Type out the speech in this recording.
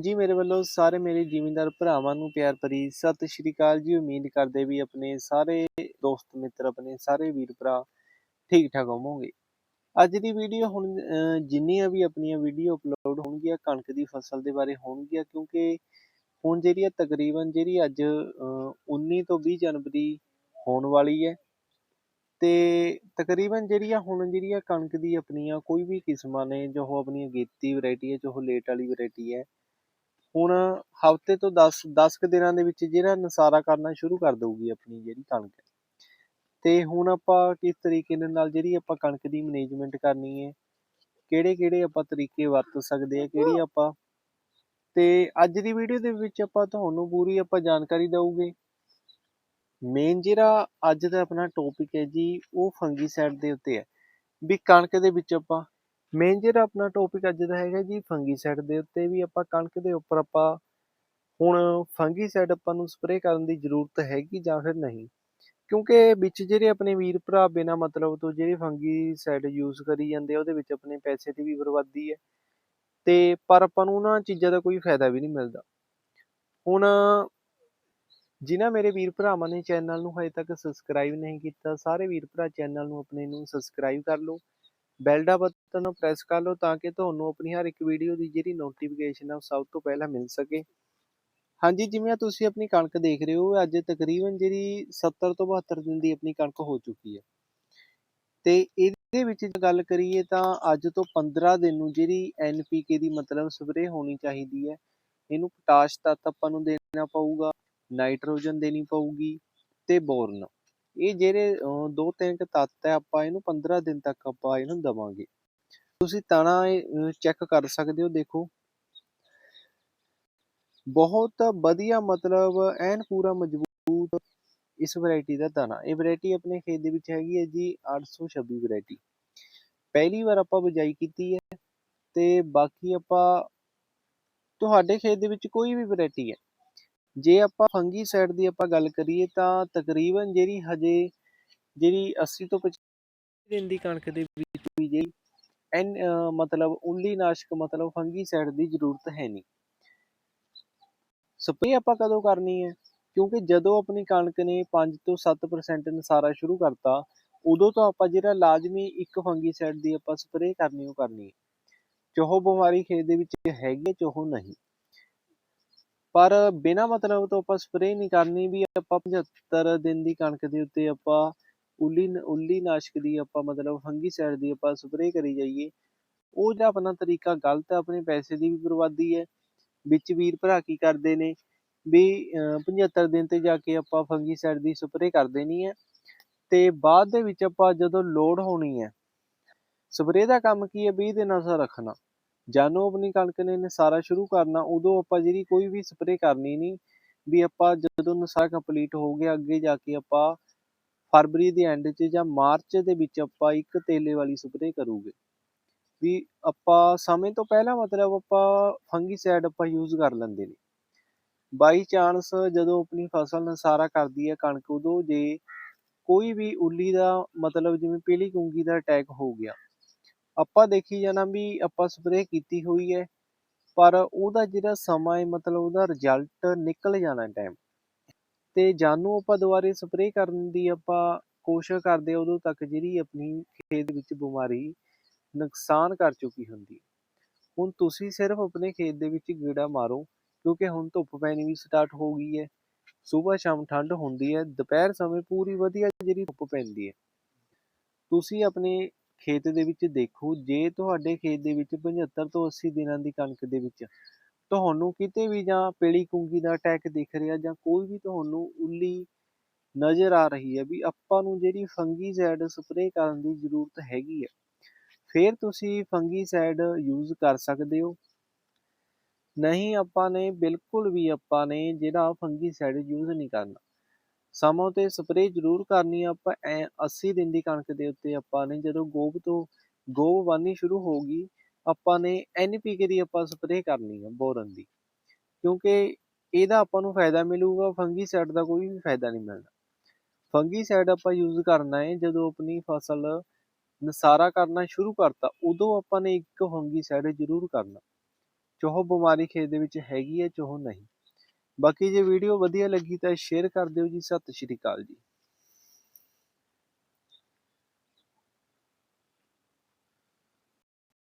ਜੀ ਮੇਰੇ ਵੱਲੋਂ ਸਾਰੇ ਮੇਰੇ ਜ਼ਿਮੀਂਦਾਰ ਭਰਾਵਾਂ ਨੂੰ ਪਿਆਰ ਭਰੀ ਸਤਿ ਸ਼੍ਰੀ ਅਕਾਲ ਜੀ। ਉਮੀਦ ਕਰਦੇ ਵੀ ਆਪਣੇ ਸਾਰੇ ਦੋਸਤ ਮਿੱਤਰ ਆਪਣੇ ਸਾਰੇ ਵੀਰ ਭਰਾ ਠੀਕ ਠਾਕ ਹੋਵੋਗੇ। ਅੱਜ ਦੀ ਵੀਡੀਓ ਹੁਣ ਜਿੰਨੀਆਂ ਵੀ ਆਪਣੀਆਂ ਵੀਡੀਓ ਅਪਲੋਡ ਹੋਣਗੀਆਂ ਕਣਕ ਦੀ ਫਸਲ ਦੇ ਬਾਰੇ ਹੋਣਗੀਆਂ ਕਿਉਂਕਿ ਹੁਣ ਜਿਹੜੀ ਆ ਤਕਰੀਬਨ ਜਿਹੜੀ ਅੱਜ ਅਹ, 19 ਤੋਂ 20 ਜਨਵਰੀ ਹੋਣ ਵਾਲੀ ਹੈ ਤੇ ਤਕਰੀਬਨ ਜਿਹੜੀ ਆ ਹੁਣ ਜਿਹੜੀ ਆ ਕਣਕ ਦੀ ਆਪਣੀਆਂ ਕੋਈ ਵੀ ਕਿਸਮਾਂ ਨੇ ਜੋ ਉਹ ਆਪਣੀਆਂ ਗੇਤੀ ਵੈਰਾਈਟੀ ਹੈ ਜੋ ਲੇਟ ਵਾਲੀ ਵੈਰਾਈਟੀ ਹੈ ਹੁਣ ਹਫ਼ਤੇ ਤੋਂ 10 10 ਕੁ ਦਿਨਾਂ ਦੇ ਵਿੱਚ ਜਿਹੜਾ ਨਸਾਰਾ ਕਰਨਾ ਸ਼ੁਰੂ ਕਰ ਦਊਗੀ ਆਪਣੀ ਜਿਹੜੀ ਕਣਕ। ਤੇ ਹੁਣ ਆਪਾਂ ਕਿਸ ਤਰੀਕੇ ਦੇ ਨਾਲ ਜਿਹੜੀ ਆਪਾਂ ਕਣਕ ਦੀ ਮੈਨੇਜਮੈਂਟ ਕਰਨੀ ਹੈ ਕਿਹੜੇ ਕਿਹੜੇ ਆਪਾਂ ਤਰੀਕੇ ਵਰਤ ਸਕਦੇ ਆ ਕਿਹੜੀ ਆਪਾਂ ਤੇ ਅੱਜ ਦੀ ਵੀਡੀਓ ਦੇ ਵਿੱਚ ਆਪਾਂ ਤੁਹਾਨੂੰ ਪੂਰੀ ਆਪਾਂ ਜਾਣਕਾਰੀ ਦਊਗੇ। ਮੇਨ ਜਿਹੜਾ ਅੱਜ ਦਾ ਆਪਣਾ ਟੌਪਿਕ ਹੈ ਜੀ, ਉਹ ਫੰਗੀਸਾਈਡ ਦੇ ਉੱਤੇ ਹੈ। ਵੀ ਕਣਕ ਦੇ ਵਿੱਚ ਆਪਾਂ ਮੇਨ ਜਿਹੜਾ ਆਪਣਾ ਟੌਪਿਕ ਅੱਜ ਦਾ ਹੈਗਾ ਜੀ ਫੰਗੀਸਾਈਡ ਦੇ ਉੱਤੇ ਵੀ ਆਪਾਂ ਕਣਕ ਦੇ ਉੱਪਰ ਆਪਾਂ ਹੁਣ ਫੰਗੀਸਾਈਡ ਆਪਾਂ ਨੂੰ ਸਪਰੇਅ ਕਰਨ ਦੀ ਜ਼ਰੂਰਤ ਹੈਗੀ ਜਾਂ ਫਿਰ ਨਹੀਂ। ਕਿਉਂਕਿ ਵਿੱਚ ਜਿਹੜੇ ਆਪਣੇ ਵੀਰ ਭਰਾ ਬਿਨਾ ਮਤਲਬ ਤੋਂ ਜਿਹੜੇ ਫੰਗੀਸਾਈਡ ਯੂਜ਼ ਕਰੀ ਜਾਂਦੇ ਆ, ਉਹਦੇ ਵਿੱਚ ਆਪਣੇ ਪੈਸੇ ਦੀ ਵੀ ਬਰਬਾਦੀ ਹੈ। ਤੇ ਪਰ ਆਪਾਂ ਨੂੰ ਉਹਨਾਂ ਚੀਜ਼ਾਂ ਦਾ ਕੋਈ ਫਾਇਦਾ ਵੀ ਨਹੀਂ ਮਿਲਦਾ। ਹੁਣ ਜਿਨ੍ਹਾਂ ਮੇਰੇ ਵੀਰ ਭਰਾਵਾਂ ਨੇ ਚੈਨਲ ਨੂੰ ਹਜੇ ਤੱਕ ਸਬਸਕ੍ਰਾਈਬ ਨਹੀਂ ਕੀਤਾ, ਸਾਰੇ ਵੀਰ ਭਰਾ ਚੈਨਲ ਨੂੰ ਆਪਣੇ ਨੂੰ ਸਬਸਕ੍ਰਾਈਬ ਕਰ ਲਓ। ਬੈਲ ਦਾ ਬਟਨ ਨੂੰ ਪ੍ਰੈਸ ਕਰ ਲਓ ਤਾਂ ਕਿ ਤੁਹਾਨੂੰ ਆਪਣੀ ਹਰ ਇੱਕ ਵੀਡੀਓ ਦੀ ਜਿਹੜੀ ਨੋਟੀਫਿਕੇਸ਼ਨ ਹੈ ਉਹ ਸਭ ਤੋਂ ਪਹਿਲਾਂ ਮਿਲ ਸਕੇ। ਹਾਂਜੀ, ਜਿਵੇਂ ਤੁਸੀਂ ਆਪਣੀ ਕਣਕ ਦੇਖ ਰਹੇ ਹੋ ਅੱਜ ਤਕਰੀਬਨ ਜਿਹੜੀ 70 ਤੋਂ 72 ਦਿਨ ਦੀ ਆਪਣੀ ਕਣਕ ਹੋ ਚੁੱਕੀ ਹੈ। ਤੇ ਇਹਦੇ ਵਿੱਚ ਗੱਲ ਕਰੀਏ ਤਾਂ ਅੱਜ ਤੋਂ 15 ਦਿਨ ਨੂੰ ਜਿਹੜੀ ਐਨਪੀਕੇ ਦੀ ਮਤਲਬ ਸਪਰੇਅ ਹੋਣੀ ਚਾਹੀਦੀ ਹੈ, ਇਹਨੂੰ ਪੋਟਾਸ਼ ਤੱਤ ਆਪਾਂ ਨੂੰ ਦੇਣਾ ਪਊਗਾ, ਨਾਈਟ੍ਰੋਜਨ ਦੇਣੀ ਪਊਗੀ ਤੇ ਬੋਰਨ। ਇਹ ਜਿਹੜੇ ਦੋ ਤਿੰਨ ਕੁ ਤੱਤ ਹੈ, ਆਪਾਂ ਇਹਨੂੰ 15 ਦਿਨ ਤੱਕ ਆਪਾਂ ਇਹਨੂੰ ਦਵਾਂਗੇ। ਤੁਸੀਂ ਤਣਾ ਚੈੱਕ ਕਰ ਸਕਦੇ ਹੋ, ਦੇਖੋ। ਬਹੁਤ ਵਧੀਆ ਮਤਲਬ ਐਨ ਪੂਰਾ ਮਜ਼ਬੂਤ ਇਸ ਵੈਰਾਈਟੀ ਦਾ ਦਾਣਾ ਇਹ ਵੈਰਾਈਟੀ ਆਪਣੇ ਖੇਤ ਦੇ ਵਿੱਚ ਹੈਗੀ ਹੈ ਜੀ 826 ਵੈਰਾਈਟੀ ਪਹਿਲੀ ਵਾਰ ਆਪਾਂ ਬਿਜਾਈ ਕੀਤੀ ਹੈ ਤੇ ਬਾਕੀ ਆਪਾਂ, ਤੁਹਾਡੇ ਖੇਤ ਦੇ ਵਿੱਚ ਕੋਈ ਵੀ ਵੈਰਾਈਟੀ ਹੈ। ਜੇ ਆਪਾਂ ਫੰਗੀਸਾਈਡ ਦੀ ਆਪਾਂ ਗੱਲ ਕਰੀਏ ਤਾਂ ਤਕਰੀਬਨ ਜਿਹੜੀ ਹਜੇ ਜਿਹੜੀ 80 ਤੋਂ 95 ਦਿਨ ਦੀ ਕਣਕ ਦੇ ਵਿੱਚ ਵੀ ਜਿਹੜੀ ਐਨ ਮਤਲਬ ਉਲੀ ਨਾਸ਼ਕ ਮਤਲਬ ਫੰਗੀਸਾਈਡ ਦੀ ਜ਼ਰੂਰਤ ਹੈ ਨਹੀਂ। ਸਪਰੇਅ ਆਪਾਂ ਕਦੋਂ ਕਰਨੀ ਹੈ? ਕਿਉਂਕਿ ਜਦੋਂ ਆਪਣੀ ਕਣਕ ਨੇ 5 ਤੋਂ 7% ਨਸਾਰਾ ਸ਼ੁਰੂ ਕਰਤਾ, ਉਦੋਂ ਤੋਂ ਆਪਾਂ ਜਿਹੜਾ ਲਾਜ਼ਮੀ ਇੱਕ ਫੰਗੀਸਾਈਡ ਦੀ ਆਪਾਂ ਸਪਰੇਅ ਕਰਨੀ, ਉਹ ਕਰਨੀ ਹੈ। ਚਾਹੋ ਬਿਮਾਰੀ ਖੇਤ ਦੇ ਵਿੱਚ ਹੈਗੀ ਹੈ, ਚਾਹੋ ਨਹੀਂ। ਪਰ ਬਿਨਾਂ ਮਤਲਬ ਤੋਂ ਆਪਾਂ ਸਪਰੇਅ ਨਹੀਂ ਕਰਨੀ ਵੀ ਆਪਾਂ 75 ਦਿਨ ਦੀ ਕਣਕ ਦੇ ਉੱਤੇ ਆਪਾਂ ਉੱਲੀ ਉੱਲੀ ਨਾਸ਼ਕ ਦੀ ਆਪਾਂ ਮਤਲਬ ਫੰਗੀਸਾਈਡ ਦੀ ਆਪਾਂ ਸਪਰੇਅ ਕਰੀ ਜਾਈਏ। ਉਹ ਜਿਹੜਾ ਆਪਣਾ ਤਰੀਕਾ ਗਲਤ ਹੈ, ਆਪਣੇ ਪੈਸੇ ਦੀ ਵੀ ਬਰਬਾਦੀ ਹੈ। ਵਿੱਚ ਵੀਰ ਭਰਾ ਕੀ ਕਰਦੇ ਨੇ ਵੀ, ਅਹ 75 ਦਿਨ ਤੇ ਜਾ ਕੇ ਆਪਾਂ ਫੰਗੀਸਾਈਡ ਦੀ ਸਪਰੇਅ ਕਰ ਦੇਣੀ ਹੈ। ਤੇ ਬਾਅਦ ਦੇ ਵਿੱਚ ਆਪਾਂ ਜਦੋਂ ਲੋਡ ਹੋਣੀ ਹੈ ਸਪਰੇਅ ਦਾ ਕੰਮ ਕੀ ਹੈ? 20 ਦਿਨਾਂ ਦਾ ਰੱਖਣਾ। ਜਾਨੋ ਆਪਣੀ ਕਣਕ ਨੇ ਨਸਾਰਾ ਸ਼ੁਰੂ ਕਰਨਾ, ਉਦੋਂ ਆਪਾਂ ਜਿਹੜੀ ਕੋਈ ਵੀ ਸਪਰੇਅ ਕਰਨੀ ਨਹੀਂ ਵੀ ਆਪਾਂ ਜਦੋਂ ਨਸਾਰਾ ਕੰਪਲੀਟ ਹੋ ਗਿਆ, ਅੱਗੇ ਜਾ ਕੇ ਆਪਾਂ ਫਰਵਰੀ ਦੇ ਐਂਡ 'ਚ ਜਾਂ ਮਾਰਚ ਦੇ ਵਿੱਚ ਆਪਾਂ ਇੱਕ ਤੇਲੇ ਵਾਲੀ ਸਪਰੇਅ ਕਰੂਗੇ। ਵੀ ਆਪਾਂ ਸਮੇਂ ਤੋਂ ਪਹਿਲਾਂ ਮਤਲਬ ਆਪਾਂ ਫੰਗੀਸਾਈਡ ਆਪਾਂ ਯੂਜ਼ ਕਰ ਲੈਂਦੇ ਨੇ। ਬਾਈ ਚਾਂਸ ਜਦੋਂ ਆਪਣੀ ਫਸਲ ਨਸਾਰਾ ਕਰਦੀ ਹੈ ਕਣਕ, ਉਦੋਂ ਜੇ ਕੋਈ ਵੀ ਉੱਲੀ ਦਾ ਮਤਲਬ ਜਿਵੇਂ ਪੀਲੀ ਕੁੰਗੀ ਦਾ ਅਟੈਕ ਹੋ ਗਿਆ ਆਪਾਂ ਦੇਖੀ ਜਾਣਾ ਵੀ ਆਪਾਂ ਸਪਰੇਅ ਕੀਤੀ ਹੋਈ ਹੈ, ਪਰ ਉਹਦਾ ਜਿਹੜਾ ਸਮਾਂ ਹੈ, ਮਤਲਬ ਉਹਦਾ ਰਿਜ਼ਲਟ ਨਿਕਲ ਜਾਣਾ ਟਾਈਮ ਤੇ ਜਾਨੂੰ ਆਪਾਂ ਦੁਬਾਰੇ ਸਪਰੇਅ ਕਰਨ ਦੀ ਆਪਾਂ ਕੋਸ਼ਿਸ਼ ਕਰਦੇ ਹਾਂ, ਉਦੋਂ ਤੱਕ ਜਿਹੜੀ ਆਪਣੀ ਖੇਤ ਵਿੱਚ ਬਿਮਾਰੀ ਨੁਕਸਾਨ ਕਰ ਚੁੱਕੀ ਹੁੰਦੀ ਹੁਣ ਤੁਸੀਂ ਸਿਰਫ ਆਪਣੇ ਖੇਤ ਦੇ ਵਿੱਚ ਗੀੜਾ ਮਾਰੋ, ਕਿਉਂਕਿ ਹੁਣ ਧੁੱਪ ਪੈਣੀ ਵੀ ਸਟਾਰਟ ਹੋ ਗਈ ਹੈ, ਸਵੇਰ ਸ਼ਾਮ ਠੰਡ ਹੁੰਦੀ ਹੈ, ਦੁਪਹਿਰ ਸਮੇਂ ਪੂਰੀ ਵਧੀਆ ਜਿਹੜੀ ਧੁੱਪ ਪੈਂਦੀ ਹੈ। ਤੁਸੀਂ ਆਪਣੇ ਖੇਤ ਦੇ ਵਿੱਚ ਦੇਖੋ, ਜੇ ਤੁਹਾਡੇ ਖੇਤ ਦੇ ਵਿੱਚ 75 ਤੋਂ 80 ਦਿਨਾਂ ਦੀ ਕਣਕ ਦੇ ਵਿੱਚ ਤੁਹਾਨੂੰ ਕਿਤੇ ਵੀ ਜਾਂ ਪੀਲੀ ਕੁੰਗੀ ਦਾ ਅਟੈਕ ਦਿਖ ਰਿਹਾ ਜਾਂ ਕੋਈ ਵੀ ਤੁਹਾਨੂੰ ਉੱਲੀ ਨਜ਼ਰ ਆ ਰਹੀ ਹੈ ਵੀ ਆਪਾਂ ਨੂੰ ਜਿਹੜੀ ਫੰਗੀਸਾਈਡ ਸਪਰੇਅ ਕਰਨ ਦੀ ਜ਼ਰੂਰਤ ਹੈਗੀ ਹੈ, ਫਿਰ ਤੁਸੀਂ ਫੰਗੀਸਾਈਡ ਯੂਜ਼ ਕਰ ਸਕਦੇ ਹੋ। ਨਹੀਂ ਆਪਾਂ ਨੇ, ਬਿਲਕੁਲ ਵੀ ਆਪਾਂ ਨੇ ਜਿਹੜਾ ਫੰਗੀਸਾਈਡ ਯੂਜ਼ ਨਹੀਂ ਕਰਨਾ। ਸਮਾਂ ਤੇ ਸਪਰੇਅ ਜ਼ਰੂਰ ਕਰਨੀ ਆ ਆਪਾਂ, ਐ 80 ਦਿਨ ਦੀ ਕਣਕ ਦੇ ਉੱਤੇ ਆਪਾਂ ਨੇ, ਜਦੋਂ ਗੋਭ ਤੋਂ ਗੋਬ ਵਾਨੀ ਸ਼ੁਰੂ ਹੋ ਗਈ, ਆਪਾਂ ਨੇ ਐਨਪੀਕੇ ਦੀ ਆਪਾਂ ਸਪਰੇਅ ਕਰਨੀ ਆ ਬੋਰਨ ਦੀ, ਕਿਉਂਕਿ ਇਹਦਾ ਆਪਾਂ ਨੂੰ ਫਾਇਦਾ ਮਿਲੂਗਾ ਫੰਗੀਸਾਈਡ ਦਾ ਕੋਈ ਵੀ ਫਾਇਦਾ ਨਹੀਂ ਮਿਲਣਾ ਫੰਗੀਸਾਈਡ ਆਪਾਂ ਯੂਜ਼ ਕਰਨਾ ਹੈ ਜਦੋਂ ਆਪਣੀ ਫਸਲ ਨਸਾਰਾ ਕਰਨਾ ਸ਼ੁਰੂ ਕਰਤਾ, ਉਦੋਂ ਆਪਾਂ ਨੇ ਇੱਕ ਫੰਗੀਸਾਈਡ ਜ਼ਰੂਰ ਕਰਨਾ। ਚੋਹ ਬਿਮਾਰੀ ਖੇਤ ਦੇ ਵਿੱਚ ਹੈਗੀ ਹੈ ਚੋਹ ਨਹੀਂ। ਬਾਕੀ ਜੇ ਵੀਡੀਓ ਵਧੀਆ ਲੱਗੀ ਤਾਂ ਸ਼ੇਅਰ ਕਰ ਦਿਓ ਜੀ। ਸਤਿ ਸ਼੍ਰੀ ਅਕਾਲ ਜੀ।